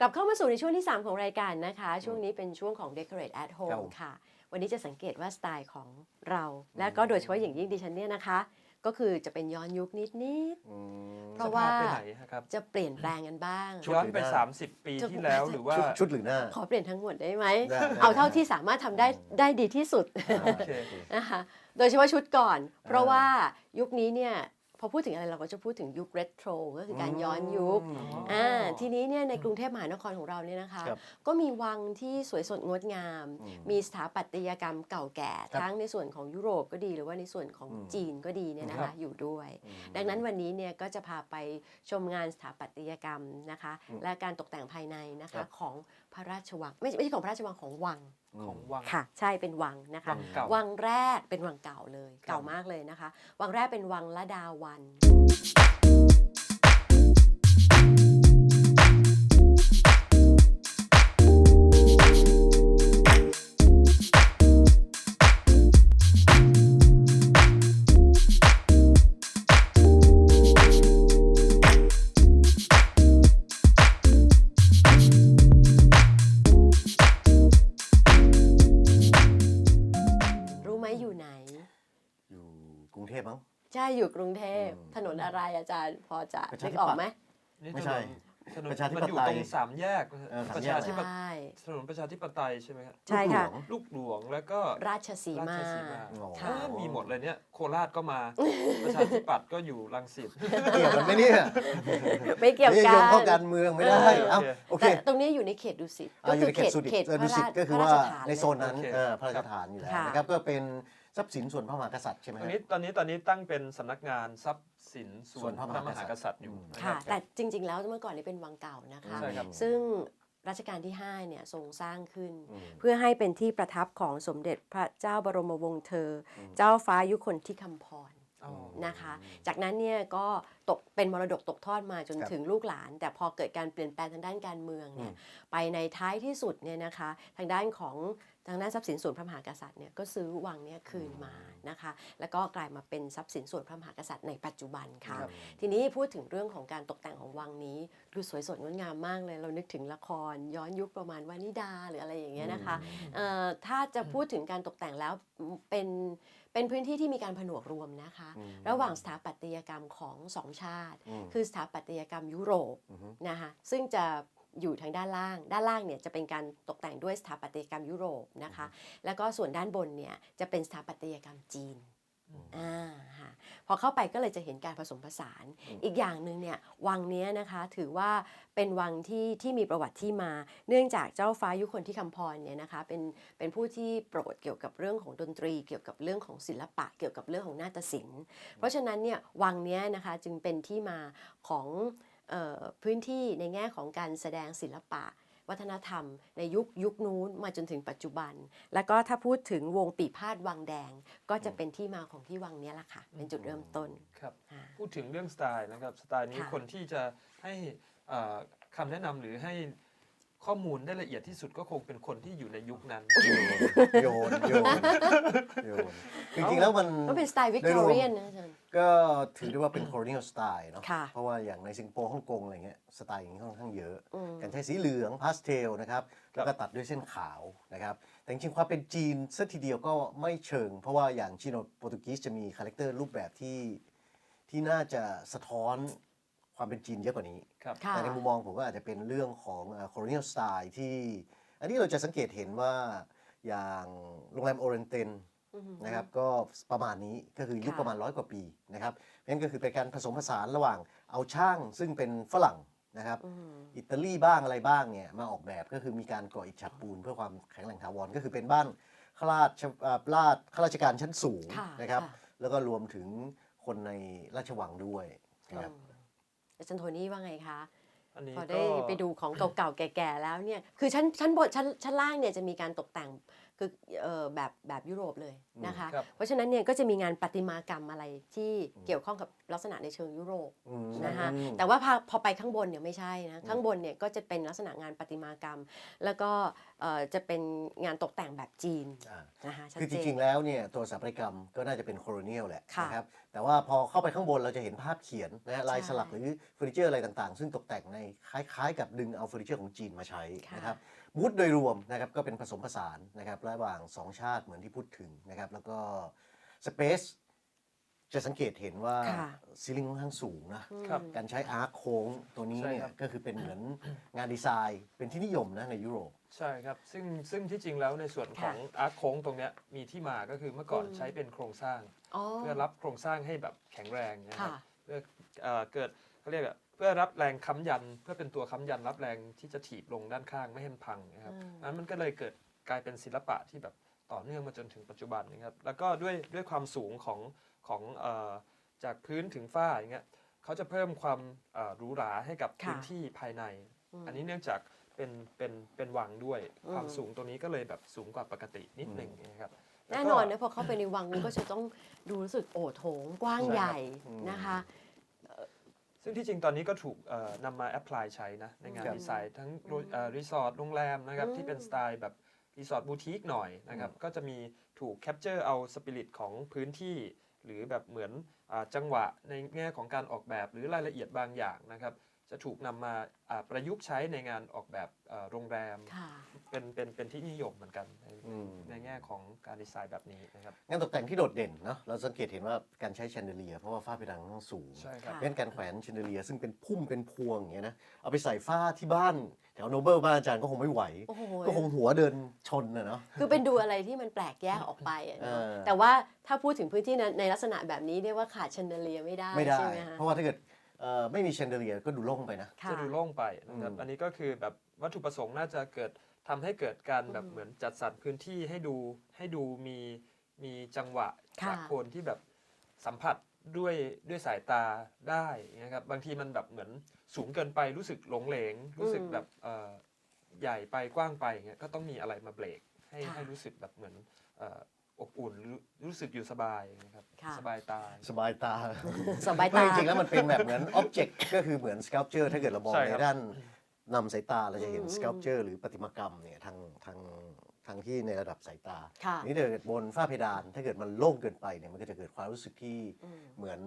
กลับเข้ามาสู่ในช่วงที่ 3 ของรายการนะคะ ช่วงนี้เป็นช่วงของ Decorate at ครับ Home ค่ะ วันนี้จะสังเกตว่าสไตล์ของเรา และก็โดยเฉพาะอย่างยิ่งดิฉันเนี่ยนะคะ ก็คือจะเป็นย้อนยุคนิดอืมเพราะว่าจพไปไหนครับๆจะเปลี่ยนแปลงกันบ้าง ชุดย้อนไปหรือหน้า30 ปีที่แล้วหรือว่า ชุดชุดหรือหน้า ขอเปลี่ยนทั้งหมดได้ไหม ได้ได้ เอาเท่าที่สามารถทำได้ได้ดีที่สุด โอเค นะคะโดยเฉพาะชุดก่อน เพราะว่ายุคนี้เนี่ย พอพูดถึงอะไรเราก็จะพูดถึงยุคเรโทรก็คือการย้อนยุคอืมอ่าทีนี้เนี่ยในกรุงเทพมหานครของเราเนี่ยนะคะครับก็มีวังที่สวยสดงดงามอืมมีสถาปัตยกรรมเก่าแก่ครับทั้งในส่วนของยุโรปก็ดี หรือว่าในส่วนของอืมจีนก็ดีเนี่ยนะครัคะบอยู่ด้วยอืมดังนั้นวันนี้เนี่ยก็จะพาไปชมงานสถาปัตยกรรมนะคะอืมและการตกแต่งภายในนะครัคะบของพระราชวังไม่ใช่ไม่ใช่ของพระราชวังของวังของวังค่ะ ใช่เป็นวังนะคะ วังเก่าวังแรกเป็นวังเก่าเลยครับเก่ามากเลยนะคะ วังแรกเป็นวังละดาวัน อยู่กรุงเทพอืมถนนอะไรอาจารย์พอจะประชานึธิกปัอตย์อกไหมนี่ไม่ใช่ถนนประชาธิมันปอยู่ไตยตรงสามแยกเออสามประแยกชาธิปใชไตย่ถนนประชาธิปไตยใช่ไหมครับใช่ค่ะลูกหลวงลูกหลวงแล้วก็ราชสีมาราชสีมาอ๋อค่ะเอ้ยมีหมดเลยเนี่ยโคราชก็มาประชาธิปัตย์ก็อยู่รังสิตเกี่ยวกันไหมเนี่ยไม่เกี่ยวนี่กัโยงนเข้าการเมืองไม่ได้เออเอ้าโอเคแต่ตรงนี้อยู่ในเขตดุสิตอ่าอยู่ในเขตสุดิตเขตเออพดุระสิตราชก็คือพระว่าราชฐานในโซนนั้นโอเคเออพระราชฐานอยู่แล้วค่ะนะครับก็เป็น ทรัพย์สินส่วนพระมหากษัตริย์ใช่ไหมตครรังบนี้ตอนนี้ตอนนี้ตั้งเป็นสำนักงานทรัพย์สินส่ส่ววนนพพระระมมหาหากกษัษัตตริริย์ย์อยู่อืมนะค่ะ รับ แต่จริง ๆ แล้วเมื่อก่อนนี้เป็นวังเก่านะคะ ใช่ครับ ซึ่งรัชกาลที่ 5 เนี่ยทรงสร้างขึ้น อืม เพื่อให้เป็นที่ประทับของสมเด็จพระเจ้าบรมวงศ์เธอ เจ้าฟ้ายุคนที่คำพรอ๋อ นะคะ จากนั้นเนี่ยก็ตกเป็นมรดกตกทอดมาจนครับถึงลูกหลาน แต่พอเกิดการเปลี่ยนแปลงทางด้านการเมืองเนี่ยอืมไปในท้ายที่สุดเนี่ยนะคะทางด้านของทางด้านทรัพย์สินส่วนพระมหากษัตริย์เนี่ยก็ซื้อวังเนี่ยคืนมานะคะ แล้วก็กลายมาเป็นทรัพย์สินส่วนพระมหากษัตริย์ในปัจจุบันค่ะครับทีนี้พูดถึงเรื่องของการตกแต่งของวังนี้ดูสวยสดงดงามมากเลย เรานึกถึงละครย้อนยุคประมาณวานิดาหรืออะไรอย่างเงี้ยนะคะเอ่อถ้าจะพูดถึงการตกแต่งแล้วเป็น เป็นพื้นที่ที่มีการผนวกรวมนะคะอืมระหว่างสถาปัตยกรรมของสองชาติอืมคือสถาปัตยกรรมยุโรปอือฮึนะคะซึ่งจะอยู่ทางด้านล่าง ด้านล่างเนี่ยจะเป็นการตกแต่งด้วยสถาปัตยกรรมยุโรปนะคะ แล้วก็ส่วนด้านบนเนี่ยจะเป็นสถาปัตยกรรมจีนอ่าฮะ พอเข้าไปก็เลยจะเห็นการผสมผสาน อีกอย่างหนึ่งเนี่ยวังเนี้ยนะคะถือว่าเป็นวังที่ที่มีประวัติที่มา เนื่องจากเจ้าฟ้ายุคนที่คำพรเนี่ยนะคะเป็นเป็นผู้ที่โปรดเกี่ยวกับเรื่องของดนตรี เกี่ยวกับเรื่องของศิลปะ เกี่ยวกับเรื่องของนาฏศิลป์เพราะฉะนั้นเนี่ยวังเนี้ยนะคะจึงเป็นที่มาของเออพื้นที่ในแง่ของการแสดงศิลปะ วัฒนธรรม ในยุคยุคนู้นมาจนถึงปัจจุบัน แล้วก็ถ้าพูดถึงวงปีพาดวังแดง ก็จะเป็นที่มาของที่วังเนี้ยแหละค่ะ เป็นจุดเริ่มต้นครับอ่าพูดถึงเรื่องสไตล์นะครับสไตล์นี้ค่ะคนที่จะให้เอ่อคำแนะนำหรือให้ ข้อมูลได้ละเอียดที่สุดก็คงเป็นคนที่อยู่ในยุคนั้น โยนโยนโยนจริงๆแล้วมันก็เป็นสไตล์วิกโดยตรอวมเรียนนะอาจารย์ก็ถือได้ว่าเป็น colonial style เนาะค่ะเพราะว่าอย่างในสิงคโปร์ฮ่องกงอะไรเงี้ยสไตล์อย่างนี้ค่อนข้างเยอะอืมการใช้สีเหลืองพาสเทลนะครับแล้วก็ตัดด้วยเส้นขาวนะครับแต่จริงๆความเป็นจีนซะทีเดียวก็ไม่เชิง เพราะว่าอย่างจีโนโปรตุกีสจะมีคาแรคเตอร์รูปแบบที่ที่น่าจะสะท้อนความเป็นจีนเยอะกว่านี้ ครับค่ะแต่ในมุมมองผมก็อาจจะเป็นเรื่องของเอ่อ colonial style ที่ อันนี้เราจะสังเกตเห็นว่าอย่างโรงแรมโอเรนเตนอืมนะครับก็ประมาณนี้ก็คือยุคค่ะประมาณร้อยกว่าปีนะครับเพราะฉะนั้นก็คือเป็นการผสมผสานระหว่างเอาช่างซึ่งเป็นฝรั่งนะครับอืมอิตาลีบ้างอะไรบ้างเนี่ยมาออกแบบก็คือมีการก่ออิฐฉาบปูนเพื่อความแข็งแรงถาวรก็คือเป็นบ้านข้าราชอ่าราชข้าราชการชั้นสูงค่ะนะครับค่ะแล้วก็รวมถึงคนในราชวังด้วยนะครับ อืมอาจารย์โทนี่ว่าไงคะอันนี้พอก็ได้ไปดูของเก่าๆแก่ๆแล้วเนี่ยคือชั้นชั้นบนชั้นชั้นล่างเนี่ยจะมีการตกแต่ง คือเอ่อแบบแบบยุโรปเลยนะคะครับเพราะฉะนั้นเนี่ยก็จะมีงานประติมากรรมอะไรที่เกี่ยวข้องกับลักษณะในเชิงยุโรปอืมนะคะแต่ว่าพอพอไปข้างบนเนี่ยไม่ใช่นะข้างบนเนี่ยก็จะเป็นลักษณะงานประติมากรรม แล้วก็เอ่อจะเป็นงานตกแต่งแบบจีนอ่านะคะชัดคือจเจนริงๆแล้วเนี่ยตัวสถาปัตยกรรมก็น่าจะเป็นโคโลเนียลแหละค่ะนะครับแต่ว่าพอเข้าไปข้างบนเราจะเห็นภาพเขียนนะฮะลายใช่สลักหรือเฟอร์นิเจอร์อะไรต่างๆ ซึ่งตกแต่งในคล้ายๆ กับดึงเอาเฟอร์นิเจอร์ของจีนมาใช้ค่ะนะครับบูธโดยรวมนะครับก็เป็นผสมผสานนะครับระหว่างสองชาติเหมือนที่พูดถึงนะครับ แล้วก็สเปซจะสังเกตเห็นว่าค่ะซีลิงค่อนข้างสูงนะอืมครับ การใช้อาร์คโค้งตัวนี้ใช่เนี่ยครับ ก็คือเป็นเหมือนงานดีไซน์ เป็นที่นิยมนะในยุโรป ใช่ครับ ซึ่งซึ่งที่จริงแล้วในส่วนของอาร์ตโค้งตรงเนี้ยมีที่มาก็คือเมื่อก่อนอืมใช้เป็นโครงสร้าง อ๋อ เพื่อรับโครงสร้างให้แบบแข็งแรงนะครัค่ะบเพื่อเอ่อเกิดเขาเรียกอะเพื่อรับแรงค้ำยัน เพื่อเป็นตัวค้ำยันรับแรงที่จะถีบลงด้านข้างไม่ให้มันพังนะครับอืมนั้นมันก็เลยเกิด กลายเป็นศิลปะที่แบบต่อเนื่องมาจนถึงปัจจุบันนะครับแล้วก็ด้วยด้วยความสูงของของเอ่อจากพื้นถึงฝ้าอย่างเงี้ยเขาจะเพิ่มความเอ่อหรูหราให้กับค่ะพื้นที่ภายในอืมอันนี้เนื่องจากเป็นเป็นเป็นวังด้วยอืมความสูงตัวนี้ก็เลยแบบสูงกว่าปกตินิดหนึ่งนะครับแน่นอนนะพอเข้าไปในวังมันก็จะต้องดูรู้สึกโอโถงกว้างใช่ครับใหญ่อืมนะคะซึ่งที่จริงตอนนี้ก็ถูกเอ่อนำมาแอพพลายใช้นะในงานครับดีไซน์ทั้งโรเอ่อรีสอร์ทโรงแรมนะครับอืมที่เป็นสไตล์แบบ รีสอร์ทบูติกหน่อยนะครับก็จะมีถูกแคปเจอร์เอาสปิริตของพื้นที่ หรือแบบเหมือนอาจังหวะในแง่ของการออกแบบหรือรายละเอียดบางอย่างนะครับ จะถูกนำมาอ่าประยุกต์ใช้ในงานออกแบบเอ่อโรงแรมค่ะเป็นเป็นเป็นที่นิยมเหมือนกันในอืมในแง่ของการดีไซน์แบบนี้นะครับงานตกแต่งที่โดดเด่นเนาะเราสังเกตเห็นว่าการใช้แชนเดเลียร์เพราะว่าฝ้าเพดานค่อนข้างสูงใช่ครับค่ะเล่นการแขวนแชนเดเลียร์ซึ่งเป็นพุ่มเป็นพวงอย่างเงี้ยนะเอาไปใส่ฝ้าที่บ้านแถวโนเบิลบ้านอาจารย์ก็คงไม่ไหวโอ้โหก็คงหัวเดินชนนะเนาะคือเป็นดูอะไรที่มันแปลกแยกออกไปอะเนาะเออแต่ว่าถ้าพูดถึงพื้นที่ในในลักษณะแบบนี้เรียกว่าขาดแชนเดเลียไม่ได้ไม่ได้ใช่ไหมคะเพราะว่าถ้าเกิด เอ่อไม่มีแชนเดเลียร์ก็ดูโล่งไปนะ ค่ะ จะดูโล่งไปนะครับ อืม อันนี้ก็คือแบบวัตถุประสงค์น่าจะเกิดทำให้เกิดการแบบอืมเหมือนจัดสรรพื้นที่ให้ดูให้ดูมีมีจังหวะค่ะ จากคนที่แบบสัมผัสด้วยด้วยสายตาได้นะครับบางทีมันแบบเหมือนสูงเกินไปรู้สึกหลงเหลง รู้สึกแบบเอ่อใหญ่ไปกว้างไปอย่างเงี้ยก็ต้องมีอะไรมาเบรกให้ค่ะ ให้รู้สึกแบบเหมือนเอ่อ อบอุ่นรู้รู้สึกอยู่สบายนะครับค่ะ สบายตา สบายตาสบายไม่ตา จริงๆ แล้วมันเป็นแบบเหมือนอ็อบเจกต์ก็คือเหมือนส c ั l เจอร์ถ้าเกิดเรามองใช่ในครับ ด้านนำสายตาเราจะเห็นอืมส c ั l เจอร์หรือประติมากรรมเนี่ยทางทาง ทางที่ในระดับสายตา ค่ะ นี่ถ้าเกิดบนฝ้าเพดาน ถ้าเกิดมันโล่งเกินไปเนี่ยมันก็จะเกิดความรู้สึกที่อืม เหมือน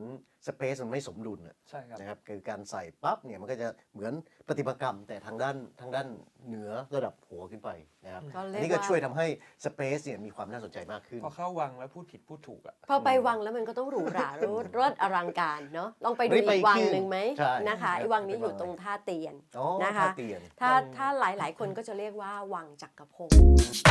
สเปซมันไม่สมดุลน่ะใช่ครับ นะครับคือการใส่ปั๊บเนี่ยมันก็จะเหมือนประติมากรรมแต่ทางด้านทางด้านเหนือระดับหัวขึ้นไปนะครับก็เรียกอันนี้ก็ว่า ช่วยทำให้สเปซเนี่ยมีความน่าสนใจมากขึ้น พอเข้าวังแล้วพูดผิดพูดถูกอะ พอไปวังแล้วมันก็ต้องหรูหรารดรถอลังการเนาะลองไปดูไม่ได้อีกไปวังที่หนึ่งไหมใช่นะคะครับไอ้วังนี้ไปอยู่วังตรงท่าเตียน อ๋อนะคะ ท่าเตียน ถ้าวังถ้าหลายๆ คนก็จะเรียกว่าวังจักรพงศ์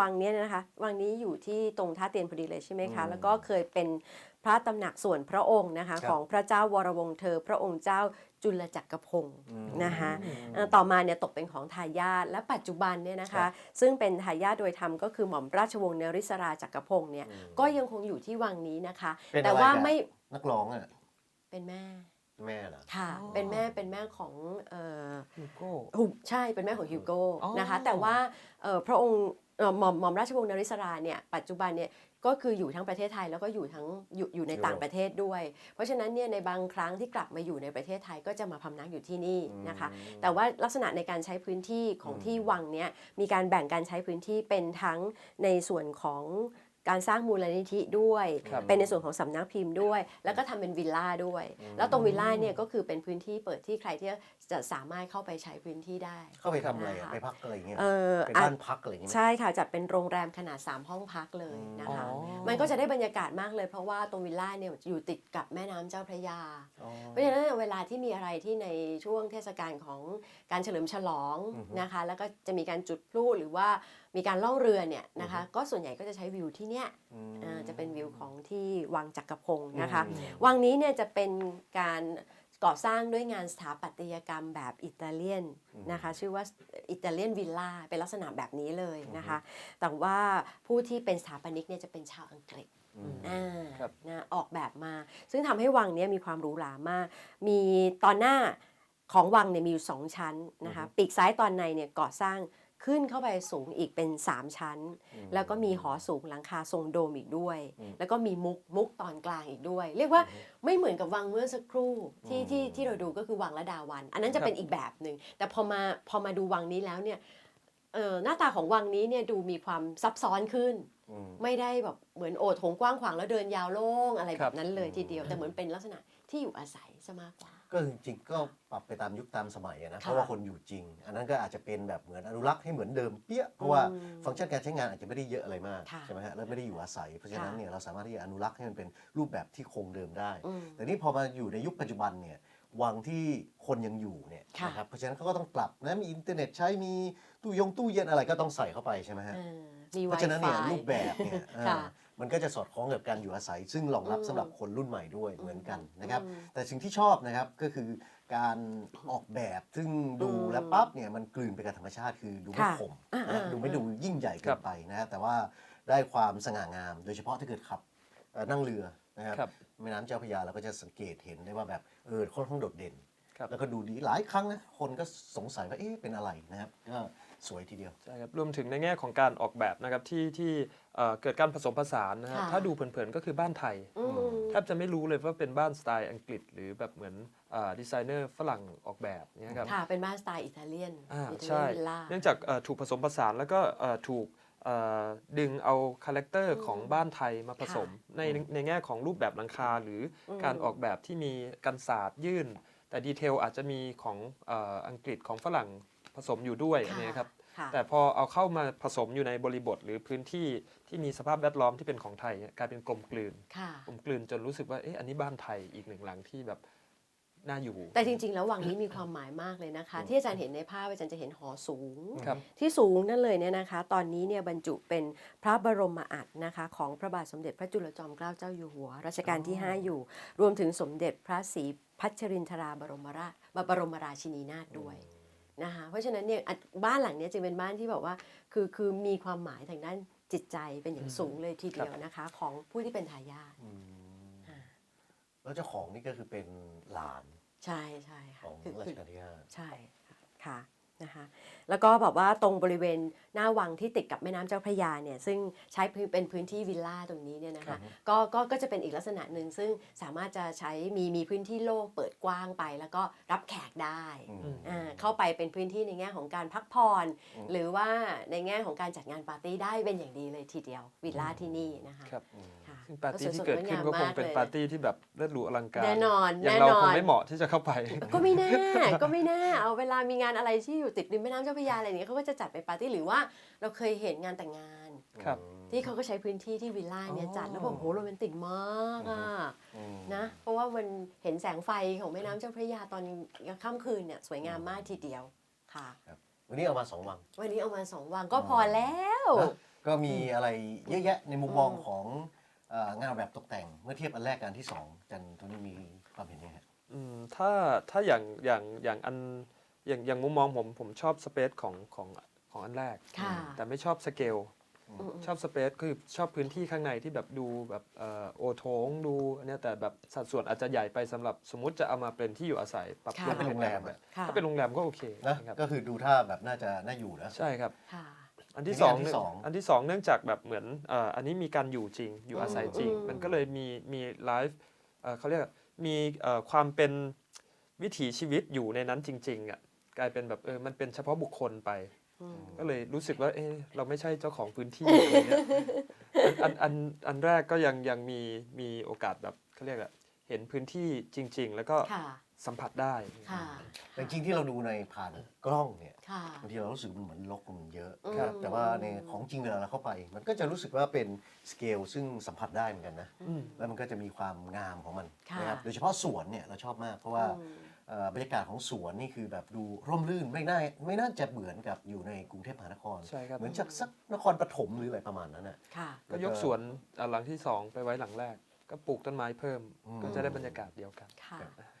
วังเนี้ยนะคะวังนี้อยู่ที่ตรงท่าเตียนพอดีเลยใช่ไหมคะอืมแล้วก็เคยเป็นพระตำหนักส่วนพระองค์นะคะครับของพระเจ้าวรวงศ์เธอ พระองค์เจ้าจุลจักรพงศ์อืมนะคะเอ่อต่อมาเนี่ยตกเป็นของทายาทและปัจจุบันเนี่ยนะครัคะบซึ่งเป็นทายาทโดยธรรมก็คือหม่อมราชวงศ์เนริศราจักรพงศ์เนี่ยอืมก็ยังคงอยู่ที่วังนี้นะคะเป็นแต่อะไรว่ากันไม่นักร้องอะเป็นแม่แม่เหรอค่ะอ๋อเป็นแม่ เป็นแม่ของเอ่อฮิวโก้ฮูใช่ เป็นแม่ของฮิวโก้อ๋อนะคะ แต่ว่าเอ่อพระองค์เอ่อ หม่อมหม่อมราชวงศ์นริศราเนี่ยปัจจุบันเนี่ยก็คืออยู่ทั้งประเทศไทยแล้วก็อยู่ทั้งอยู่อยู่ในยุโรปต่างประเทศด้วย เพราะฉะนั้นเนี่ยในบางครั้งที่กลับมาอยู่ในประเทศไทยก็จะมาพำนักอยู่ที่นี่นะคะอืมแต่ว่าลักษณะในการใช้พื้นที่ของอืมที่วังเนี่ยมีการแบ่งการใช้พื้นที่เป็นทั้งในส่วนของ การสร้างมูลนิธิด้วย ครับเป็นในส่วนของสำนักพิมพ์ด้วย แล้วก็ทำเป็นวิลล่าด้วยแล้วตรงวิลล่าเนี่ยก็คือเป็นพื้นที่เปิดที่ใครที่จะสามารถเข้าไปใช้พื้นที่ได้ เข้าไปทำอะไรนะคะอะไปพักอะไรอย่างเงี้ยเออไปอะบ้านพักอะไรอย่างเงี้ย ใช่ค่ะจัดเป็นโรงแรมขนาด 3 ห้องพักเลยนะคะ อ๋อ มันก็จะได้บรรยากาศมากเลยเพราะว่าตรงวิลล่าเนี่ยอยู่ติดกับแม่น้ำเจ้าพระยา อ๋อ เพราะฉะนั้นเวลาที่มีอะไรที่ในช่วงเทศกาลของการเฉลิมฉลองอือฮึนะคะ แล้วก็จะมีการจุดพลุหรือว่า มีการล่องเรือเนี่ยนะคะ ก็ส่วนใหญ่ก็จะใช้วิวที่เนี้ยอืมอ่าจะเป็นวิวของที่วังจักรพงศ์นะคะอืมวังนี้เนี่ยจะเป็นการก่อสร้างด้วยงานสถาปัตยกรรมแบบอิตาเลียนนะคะ ชื่อว่าอิตาเลียนวิลล่าเป็นลักษณะแบบนี้เลยนะคะ แต่ว่าผู้ที่เป็นสถาปนิกเนี่ยจะเป็นชาวอังกฤษอืมอ่าครับนะออกแบบมา ซึ่งทำให้วังเนี้ยมีความหรูหรามาก มีตอนหน้าของวังเนี่ยมีอยู่สองชั้นนะคะ ปีกซ้ายตอนในเนี่ยก่อสร้าง ขึ้นเข้าไปสูงอีกเป็น 3 ชั้น แล้วก็มีหอสูงหลังคาทรงโดมอีกด้วย แล้วก็มีมุกมุกตอนกลางอีกด้วย เรียกว่าไม่เหมือนกับวังเมื่อสักครู่ที่ที่ที่เราดูก็คือวังละดาวัน อันนั้นจะเป็นอีกแบบหนึ่งแต่พอมาพอมาดูวังนี้แล้วเนี่ยเอ่อหน้าตาของวังนี้เนี่ยดูมีความซับซ้อนขึ้นอืมไม่ได้แบบเหมือนโอดโถงกว้างขวางแล้วเดินยาวโล่งอะไรคแบรับบนั้นเลยทีเดียวแต่เหมือนเป็นลักษณะที่อยู่อาศัยซะมากกว่า ก็จริงๆก็ปรับไปตามยุคตามสมัยอะนะค่ะเพราะว่าคนอยู่จริง อันนั้นก็อาจจะเป็นแบบเหมือนอนุรักษ์ให้เหมือนเดิมเปี้ยเพราะว่าอืมฟังก์ชันการใช้งานอาจจะไม่ได้เยอะอะไรมากค่ะใช่ไหมฮะแล้วไม่ได้อยู่อาศัย เพราะฉะนั้นค่ะเนี่ยเราสามารถที่จะอนุรักษ์ให้มันเป็นรูปแบบที่คงเดิมได้อืมแต่นี่พอมาอยู่ในยุคปัจจุบันเนี่ยวังที่คนยังอยู่เนี่ยค่ะนะครับเพราะฉะนั้นเขาก็ต้องปรับนะมีอินเทอร์เน็ตใช้มีตู้ยงตู้เย็นอะไรก็ต้องใส่เข้าไปใช่ไหมฮะเออมีเพไวราะฉะนั้นเนี่ยไฟรูปแบบเนี่ยเออค่ะ มันก็จะสอดคล้องกับการอยู่อาศัย ซึ่งรองรับอืมสำหรับคนรุ่นใหม่ด้วยเหมือนกันนะครับอืมแต่สิ่งที่ชอบนะครับก็คือการออกแบบซึ่งดูอืมแล้วปั๊บเนี่ยมันกลืนไปกับธรรมชาติคือดูไม่ค่ะขมอ่านะอ่าดูไม่อ่าดูยิ่งใหญ่เกิครันบไปนะฮะแต่ว่าได้ความสง่างาม โดยเฉพาะถ้าเกิดขับเอ่อนั่งเรือนะครับครับแม่น้ำเจ้าพระยาเราก็จะสังเกตเห็นได้ว่าแบบเออค่อนข้างโดดเด่นครับแล้วก็ดูดีหลายครั้งนะคนก็สงสัยว่าเอ๊ะเป็นอะไรนะครับก็ สวยทีเดียวใช่ครับรวมถึงในแง่ของการออกแบบนะครับที่ที่เอ่อเกิดการผสมผสานนะฮะค่ะถ้าดูเผินๆก็คือบ้านไทยอืมแทบจะไม่รู้เลยว่าเป็นบ้านสไตล์อังกฤษ หรือแบบเหมือนดีไซเนอร์ฝรั่งออกแบบเนี่ยครับค่ะเป็นบ้านสไตล์อิตาเลียนอ่าอิตาเลีใช่ยนวิลล่าเนื่องจากเอ่อถูกผสมผสานแล้วก็เอ่อถูกเอ่อดึงเอาคาแรคเตอร์ของบ้านไทยมาผสมในในแง่ของรูปแบบหลังคา หรืออมการออกแบบที่มีกันศาสตร์ยื่น แต่ดีเทลอาจจะมีของเอ่ออังกฤษของฝรั่ง ผสมอยู่ด้วยอันนี้ครับค่ะแต่พอเอาเข้ามาผสมอยู่ในบริบทหรือพื้นที่ที่มีสภาพแวดล้อมที่เป็นของไทยเนี่ยกลายเป็นกลมกลืนค่ะกลมกลืนจนรู้สึกว่าเอ๊ะอันนี้บ้านไทยอีกหนึ่งหลังที่แบบน่าอยู่ แต่จริง ๆ แล้ววังนี้มีความหมายมากเลยนะคะ ที่อาจารย์เห็นในภาพอาจารย์จะเห็นหอสูงครับที่สูงนั่นเลยเนี่ยนะคะ ตอนนี้เนี่ยบรรจุเป็นพระบรมอัฐนะคะ ของพระบาทสมเด็จพระจุลจอมเกล้าเจ้าอยู่หัวรัชกาลที่ 5 อยู่ รวมถึงสมเด็จพระศรีพัชรินทราบรมราชบรมราชินีนาถด้วย นะคะเพราะฉะนั้นเนี่ยอะบ้านหลังเนี้ยจึงเป็นบ้านที่แบบว่าคือคือมีความหมายทางด้านจิตใจเป็นอย่างสูงเลยทีเดียวนะคะ ของผู้ที่เป็นทายาทอ่าแล้วเจ้าของนี่ก็คือเป็นหลาน ใช่ใช่ขค่ะองคือรัคืชอกาลที่ห้าใช่ค่ะ นะคะแล้วก็แบบว่าตรงบริเวณหน้าวังที่ติดกับแม่น้ำเจ้าพระยาเนี่ยซึ่งใช้พื้นเป็นพื้นที่วิลล่าตรงนี้เนี่ยนะคะก็ก็ก็จะเป็นอีกลักษณะหนึ่งซึ่งสามารถจะใช้มีมีพื้นที่โล่งเปิดกว้างไป แล้วก็รับแขกได้อืมอ่าเข้าไปเป็นพื้นที่ในแง่ของการพักผ่อนหรือว่าในแง่ของการจัดงานปาร์ตี้ได้เป็นอย่างดีเลยทีเดียววิลล่าที่นี่นะคะครับค่ะซึ่ง ปาร์ตี้ก็สที่วยเกิดขึ้นก็คงสวยงามมากเป็นเลยปาร์ตี้ที่แบบเลิศหรูอลังการแน่นอนอย่างแน่เรานอนคงไม่เหมาะที่จะเข้าไป ก็ไม่แน่ก็ไม่แน่เอาเวลามีงานอะไรที่อยู่ติดริมแม่น้ำเจ้าพระยาอะไรอย่างเงี้ยเขาก็จะจัดเป็นปาร์ตี้หรือว่าเราเคยเห็นงานแต่งงานครับที่เขาก็ใช้พื้นที่ที่วิลล่าเนี่ยจัดแล้วแบบโหโรแมนติกมากอะอืมนะเพราะว่ามันเห็นแสงไฟของแม่น้ำเจ้าพระยาตอนค่ำคืนเนี่ยสวยงามมากทีเดียวค่ะวันนี้เอามาสองวัง วันนี้เอามาสองวังก็พอแล้วนะก็มีอะไรเยอะแยะในมุมมองของเอ่อ งานออกแบบตกแต่งเมื่อเทียบอันแรกกับอันที่สองจันตรงนี้มีความเห็นยังไงฮะอืมถ้าถ้าอย่างอย่างอย่างอันอย่างอย่างมุมมองผมผมชอบสเปซของของของอันแรกค่ะแต่ไม่ชอบสเกลอืมชอบสเปซคือชอบพื้นที่ข้างในที่แบบดูแบบเอ่อโอโถงดูอันเนี้ยแต่แบบสัดส่วนอาจจะใหญ่ไปสำหรับสมมติจะเอามาเป็นที่อยู่อาศัยปรับค่ะปรุเป็นโรงแรมอะค่ะถ้าเป็นโรงแรมก็โอเคนะนะครับก็คือดูท่าแบบน่าจะน่าอยู่นะใช่ครับค่ะ อันที่ทีสนี้องอันที่เนี่ยสองอันที่สองเนื่องจากแบบเหมือนเอ่ออันนี้มีการอยู่จริงอยู่อาศัยจริงอืมมันก็เลยมีมีไลฟ์เอ่อเขาเรียกมีเอ่อความเป็นวิถีชีวิตอยู่ในนั้นจริงๆอะกลายเป็นแบบเออมันเป็นเฉพาะบุคคลไปอืมก็เลยรู้สึกว่าเออเราไม่ใช่เจ้าของพื้นที่อะไรเงี้ยอันอันอันอันแรกก็ยังยังมีมีโอกาสแบบเขาเรียกอะเห็นพื้นที่จริง ๆ แล้วก็ค่ะ สัมผัสได้แต่จริงที่เราดูในผ่านกล้องเนี่ยบางทีเรารู้สึกมันเหมือนลกมันเยอะแต่ว่าในของจริงเวลาเราเข้าไป มันก็จะรู้สึกว่าเป็นสเกลซึ่งสัมผัสได้เหมือนกันนะแล้วมันก็จะมีความงามของมันนะครับโดยเฉพาะสวนเนี่ยเราชอบมาก เพราะว่าบรรยากาศของสวนนี่คือแบบดูร่มรื่นไม่น่าไม่น่าจะเหมือนกับอยู่ในกรุงเทพมหานครครเหมือนจากสักนครปฐมหรืออะไรประมาณนั้นน่ะะก็ยกสวนหลังที่สองไปไว้หลังแรก ก็ปลูกต้นไม้เพิ่มก็จะได้บรรยากาศเดียวกัน ค่ะ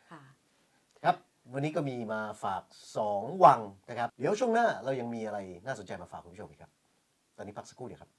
ครับ วันนี้ก็มีมาฝาก 2 วังนะครับ เดี๋ยวช่วงหน้าเรายังมีอะไรน่าสนใจมาฝากคุณผู้ชมครับ ตอนนี้พักสักครู่เดียวครับ